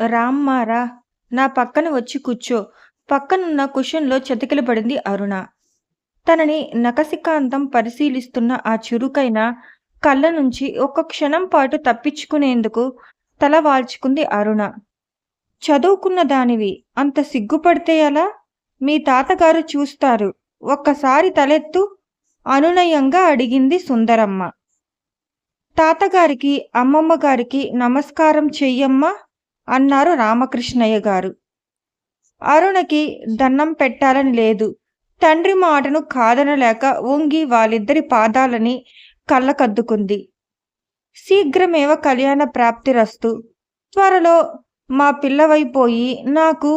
రామ్మా రా! నా పక్కన వచ్చి కూర్చో. పక్కనున్న కుషన్‌లో చతికిలబడింది అరుణ. తనని నకసికాంతం పరిశీలిస్తున్న ఆ చురుకైన కళ్ళ నుంచి ఒక క్షణం పాటు తప్పించుకునేందుకు తల వాల్చుకుంది అరుణ. చదువుకున్న దానివి అంత సిగ్గుపడితే ఎలా? మీ తాతగారు చూస్తారు. ఒక్కసారి తలెత్తు అనునయంగా అడిగింది సుందరమ్మ. తాతగారికి, అమ్మమ్మగారికి నమస్కారం చెయ్యమ్మా అన్నారు రామకృష్ణయ్య గారు. అరుణకి దన్నం పెట్టాలని లేదు. తండ్రి మాటను కాదనలేక వంగి వాళ్ళిద్దరి పాదాలని కళ్ళకద్దుకుంది. శీఘ్రమేవ కళ్యాణ ప్రాప్తిరస్తు. త్వరలో మా పిల్లవైపోయి నాకు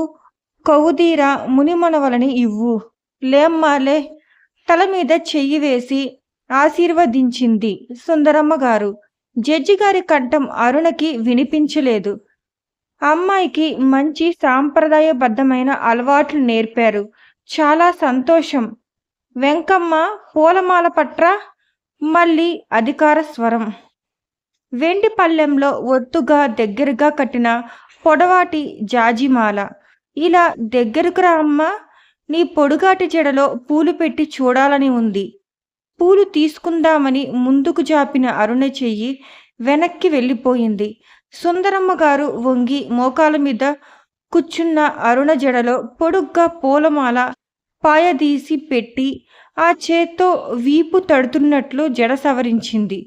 కవుదీర మునిమనవలని ఇవ్వు. లేమ్మా లే! తలమీద చెయ్యి వేసి ఆశీర్వదించింది సుందరమ్మ గారు జడ్జి జడ్జిగారి కంఠం అరుణకి వినిపించలేదు. అమ్మాయికి మంచి సాంప్రదాయబద్ధమైన అలవాట్లు నేర్పారు. చాలా సంతోషం. వెంకమ్మ పూలమాల పట్ర మళ్ళీ అధికార స్వరం. వెండి పల్లెంలో ఒత్తుగా దగ్గరగా కట్టిన పొడవాటి జాజిమాల. ఇలా దగ్గరకు రా అమ్మ నీ పొడుగాటి జడలో పూలు పెట్టి చూడాలని ఉంది. పూలు తీసుకుందామని ముందుకు జాపిన అరుణ చెయ్యి వెనక్కి వెళ్ళిపోయింది. సుందరమ్మ గారు వంగి మోకాల మీద కూర్చున్న అరుణ జడలో పొడుగ్గా పూలమాల పాయదీసి పెట్టి ఆ చేత్తో వీపు తడుతున్నట్లు జడ సవరించింది.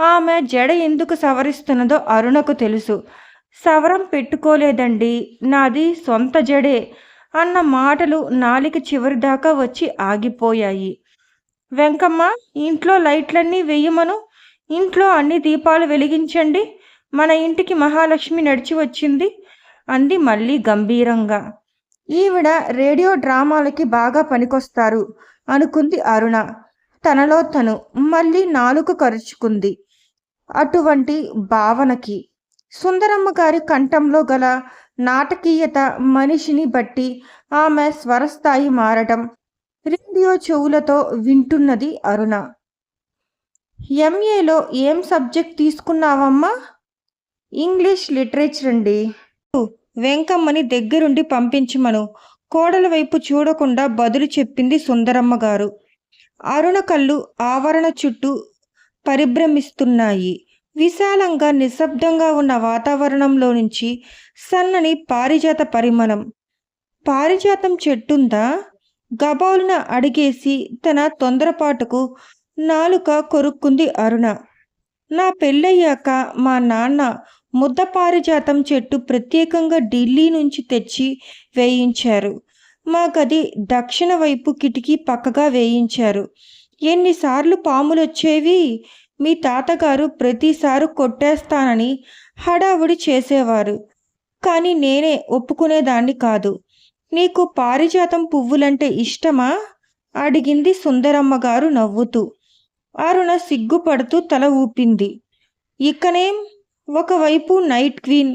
ఆమె జడ ఎందుకు సవరిస్తున్నదో అరుణకు తెలుసు. సవరం పెట్టుకోలేదండి నాది సొంత జడే అన్న మాటలు నాలిక చివరిదాకా వచ్చి ఆగిపోయాయి. వెంకమ్మ ఇంట్లో లైట్లన్నీ వెయ్యమను. ఇంట్లో అన్ని దీపాలు వెలిగించండి. మన ఇంటికి మహాలక్ష్మి నడిచి వచ్చింది అంది మళ్ళీ గంభీరంగా. ఈవిడ రేడియో డ్రామాలకి బాగా పనికొస్తారు అనుకుంది అరుణ. తనలో తను మళ్ళీ నాలుక కరుచుకుంది అటువంటి భావనకి. సుందరమ్మ గారి కంఠంలో గల నాటకీయత మనిషిని బట్టి ఆమె స్వరస్థాయి మారటం రేడియో చెవులతో వింటున్నది అరుణ. ఎంఏలో ఏం సబ్జెక్ట్ తీసుకున్నావమ్మా? ఇంగ్లీష్ లిటరేచరండీ. వెంకమ్మని దగ్గరుండి పంపించమను. కోడల వైపు చూడకుండా బదులు చెప్పింది సుందరమ్మ గారు అరుణ కళ్ళు ఆవరణ చుట్టూ పరిభ్రమిస్తున్నాయి. విశాలంగా నిశ్శబ్దంగా ఉన్న వాతావరణంలో నుంచి సన్నని పారిజాత పరిమళం. పారిజాతం చెట్టుందా? గబాలున అడిగేసి తన తొందరపాటుకు నాలుక కొరుక్కుంది అరుణ. నా పెళ్ళయ్యాక మా నాన్న ముద్ద పారిజాతం చెట్టు ప్రత్యేకంగా ఢిల్లీ నుంచి తెచ్చి వేయించారు. మా గది దక్షిణ వైపు కిటికీ పక్కగా వేయించారు. ఎన్నిసార్లు పాములొచ్చేవి? మీ తాతగారు ప్రతిసారి కొట్టేస్తానని హడావుడి చేసేవారు. కానీ నేనే ఒప్పుకునేదాన్ని కాదు. నీకు పారిజాతం పువ్వులంటే ఇష్టమా? అడిగింది సుందరమ్మగారు నవ్వుతూ. అరుణ సిగ్గుపడుతూ తల ఊపింది. ఇకనేం? ఒకవైపు నైట్ క్వీన్,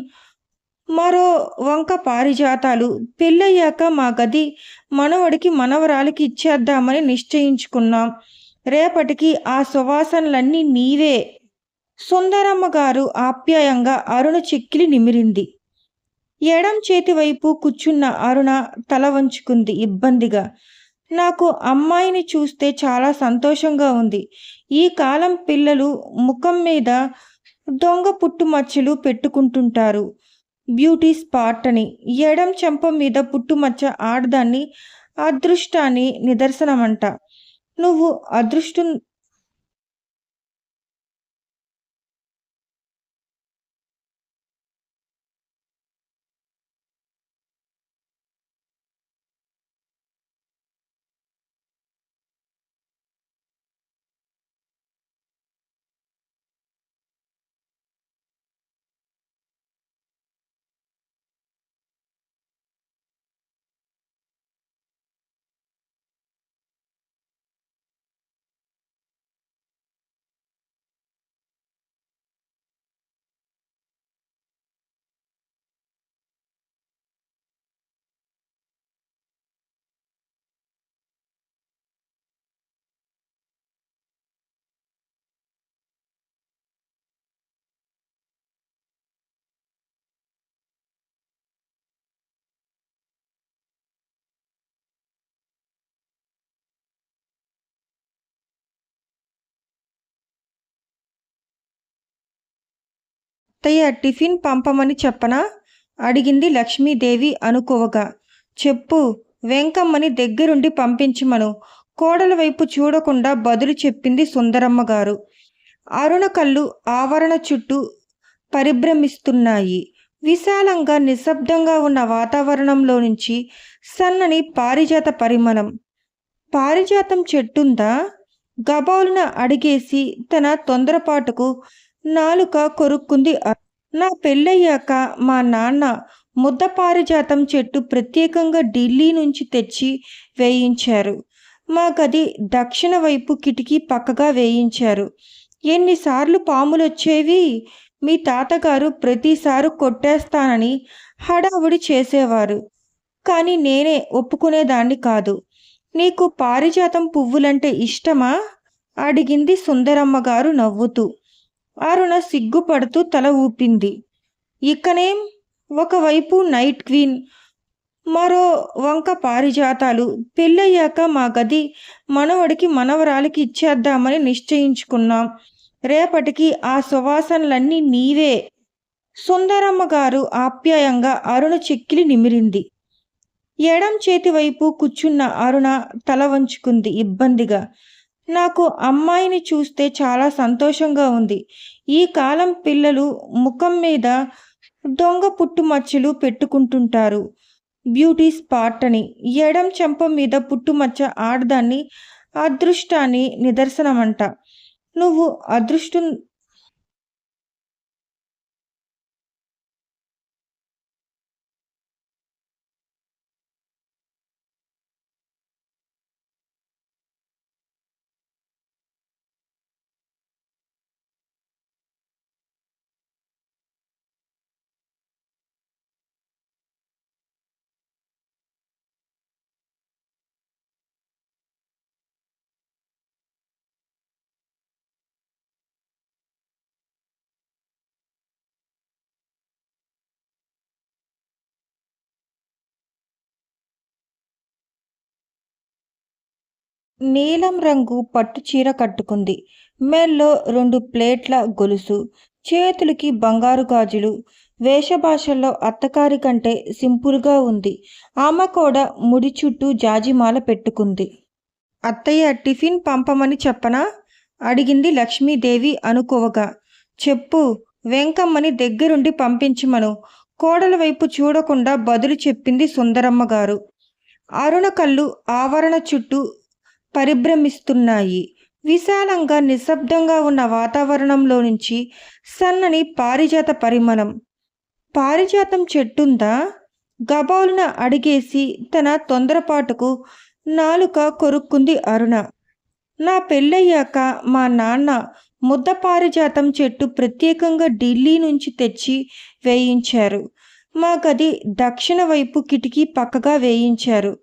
మరో వంక పారిజాతాలు. పెళ్ళయ్యాక మా గది మనవడికి మనవరాలికి ఇచ్చేద్దామని నిశ్చయించుకున్నాం. రేపటికి ఆ సువాసనలన్నీ నీవే. సుందరమ్మ గారు ఆప్యాయంగా అరుణ చెక్కిలి నిమిరింది. ఎడం చేతి వైపు కూర్చున్న అరుణ తల వంచుకుంది ఇబ్బందిగా. నాకు అమ్మాయిని చూస్తే చాలా సంతోషంగా ఉంది. ఈ కాలం పిల్లలు ముఖం మీద దొంగ పుట్టుమచ్చలు పెట్టుకుంటుంటారు. బ్యూటీ స్పాట్ అని. ఎడం చెంప మీద పుట్టుమచ్చ ఆడదాన్ని అదృష్టాన్ని నిదర్శనమంట. నువ్వు అదృష్టం అత్తయ్య టిఫిన్ పంపమని చెప్పనా? అడిగింది లక్ష్మీదేవి అనుకోవగా. చెప్పు వెంకమ్మని దగ్గరుండి పంపించమను. కోడల వైపు చూడకుండా బదులు చెప్పింది సుందరమ్మ గారు అరుణ కళ్ళు ఆవరణ చుట్టూ పరిభ్రమిస్తున్నాయి. విశాలంగా నిశ్శబ్దంగా ఉన్న వాతావరణంలో నుంచి సన్నని పారిజాత పరిమళం. పారిజాతం చెట్టుందా? గబాలున అడిగేసి తన తొందరపాటుకు నాలుక కొరుక్కుంది. నా పెళ్ళయ్యాక మా నాన్న ముద్ద పారిజాతం చెట్టు ప్రత్యేకంగా ఢిల్లీ నుంచి తెచ్చి వేయించారు. మా గది దక్షిణ వైపు కిటికీ పక్కగా వేయించారు. ఎన్నిసార్లు పాములు వచ్చేవి మీ తాతగారు ప్రతిసారి కొట్టేస్తానని హడావుడి చేసేవారు. కానీ నేనే ఒప్పుకునేదాన్ని కాదు. నీకు పారిజాతం పువ్వులంటే ఇష్టమా? అడిగింది సుందరమ్మ గారు నవ్వుతూ. అరుణ సిగ్గుపడుతూ తల ఊపింది. ఇకనేం? ఒకవైపు నైట్ క్వీన్ మరో వంక పారిజాతాలు. పెళ్ళయ్యాక మా గది మనవడికి మనవరాలికి ఇచ్చేద్దామని నిశ్చయించుకున్నాం. రేపటికి ఆ సువాసనలన్నీ నీవే. సుందరమ్మ గారు ఆప్యాయంగా అరుణ చెక్కిలి నిమిరింది. ఎడం చేతి వైపు కూర్చున్న అరుణ తల వంచుకుంది ఇబ్బందిగా. నాకు అమ్మాయిని చూస్తే చాలా సంతోషంగా ఉంది. ఈ కాలం పిల్లలు ముఖం మీద దొంగ పుట్టుమచ్చలు పెట్టుకుంటుంటారు. బ్యూటీ స్పాట్ అని. ఎడం చెంప మీద పుట్టుమచ్చ ఆడదాన్ని అదృష్టాన్ని నిదర్శనమంట. నువ్వు అదృష్టం నీలం రంగు పట్టు చీర కట్టుకుంది. మెల్లో రెండు ప్లేట్ల గొలుసు చేతులకి బంగారు గాజులు. వేషభాషల్లో అత్తకారి కంటే సింపుల్గా ఉంది. ఆమె కూడా ముడి చుట్టూ జాజిమాల పెట్టుకుంది. అత్తయ్య టిఫిన్ పంపమని చెప్పనా? అడిగింది లక్ష్మీదేవి అనుకోవగా. చెప్పు వెంకమ్మని దగ్గరుండి పంపించమను. కోడల వైపు చూడకుండా బదులు చెప్పింది సుందరమ్మ గారు అరుణ కళ్ళు ఆవరణ చుట్టూ పరిభ్రమిస్తున్నాయి. విశాలంగా నిశ్శబ్దంగా ఉన్న వాతావరణంలో నుంచి సన్నని పారిజాత పరిమళం. పారిజాతం చెట్టుందా? గబాలున అడిగేసి తన తొందరపాటుకు నాలుక కొరుక్కుంది అరుణ. నా పెళ్ళయ్యాక మా నాన్న ముద్ద పారిజాతం చెట్టు ప్రత్యేకంగా ఢిల్లీ నుంచి తెచ్చి వేయించారు. మా గది దక్షిణ వైపు కిటికీ పక్కగా వేయించారు.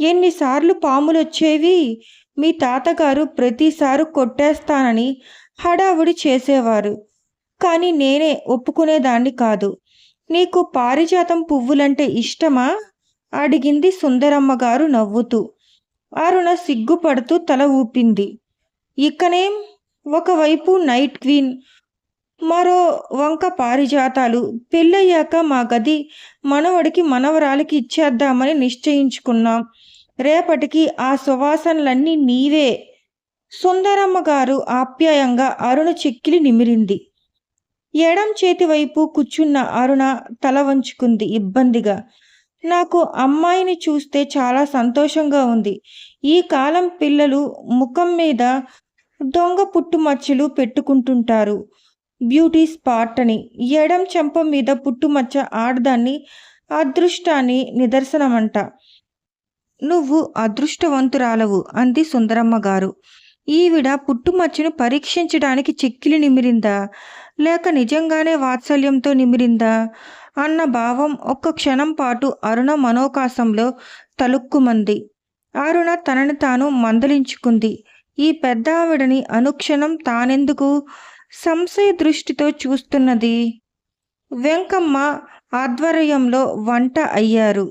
ఎన్నిసార్లు పాములు వచ్చేవి మీ తాతగారు ప్రతిసారి కొట్టేస్తానని హడావుడి చేసేవారు. కానీ నేనే ఒప్పుకునేదాన్ని కాదు. నీకు పారిజాతం పువ్వులంటే ఇష్టమా? అడిగింది సుందరమ్మ గారు నవ్వుతూ. అరుణ సిగ్గుపడుతూ తల ఊపింది. ఇకనేం? ఒకవైపు నైట్ క్వీన్ మరో వంక పారిజాతాలు. పెళ్ళయ్యాక మా గది మనవడికి మనవరాలికి ఇచ్చేద్దామని నిశ్చయించుకున్నాం. రేపటికి ఆ సువాసనలన్నీ నీవే. సుందరమ్మ గారు ఆప్యాయంగా అరుణ చెక్కిలి నిమిరింది. ఎడం చేతి వైపు కూర్చున్న అరుణ తల వంచుకుంది ఇబ్బందిగా. నాకు అమ్మాయిని చూస్తే చాలా సంతోషంగా ఉంది. ఈ కాలం పిల్లలు ముఖం మీద దొంగ పుట్టుమచ్చలు పెట్టుకుంటుంటారు. బ్యూటీ స్పాట్ అని. ఎడం చెంప మీద పుట్టుమచ్చ ఆడదాన్ని అదృష్టాన్ని నిదర్శనమంట. నువ్వు అదృష్టవంతురాలవు అంది సుందరమ్మ గారు. ఈవిడ పుట్టుమచ్చను పరీక్షించడానికి చెక్కిలి నిమిరిందా? లేక నిజంగానే వాత్సల్యంతో నిమిరిందా? అన్న భావం ఒక్క క్షణం పాటు అరుణ మనోకాశంలో తలుక్కుమంది అరుణ తనని తాను మందలించుకుంది. ఈ పెద్ద ఆవిడని అనుక్షణం తానెందుకు సంశయ దృష్టితో చూస్తున్నది వెంకమ్మ ఆధ్వర్యంలో వంట అయ్యారు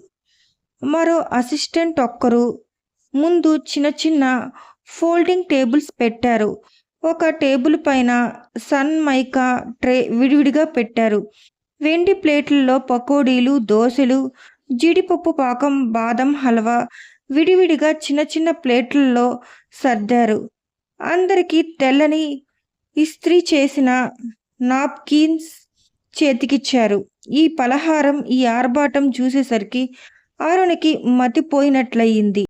మరో అసిస్టెంట్ ఒక్కరు ముందు చిన్న చిన్న ఫోల్డింగ్ టేబుల్స్ పెట్టారు ఒక టేబుల్ పైన సన్ మైకా ట్రే విడివిడిగా పెట్టారు. వెండి ప్లేట్లలో పకోడీలు, దోశలు జీడిపప్పు పాకం, బాదం హల్వా విడివిడిగా చిన్న చిన్న ప్లేట్లలో సర్దారు. అందరికీ తెల్లని ఇస్త్రీ చేసిన నాప్కిన్స్ చేతికిచ్చారు. ఈ పలహారం, ఈ ఆర్భాటం చూసేసరికి ఆరునికి మతిపోయినట్లయింది.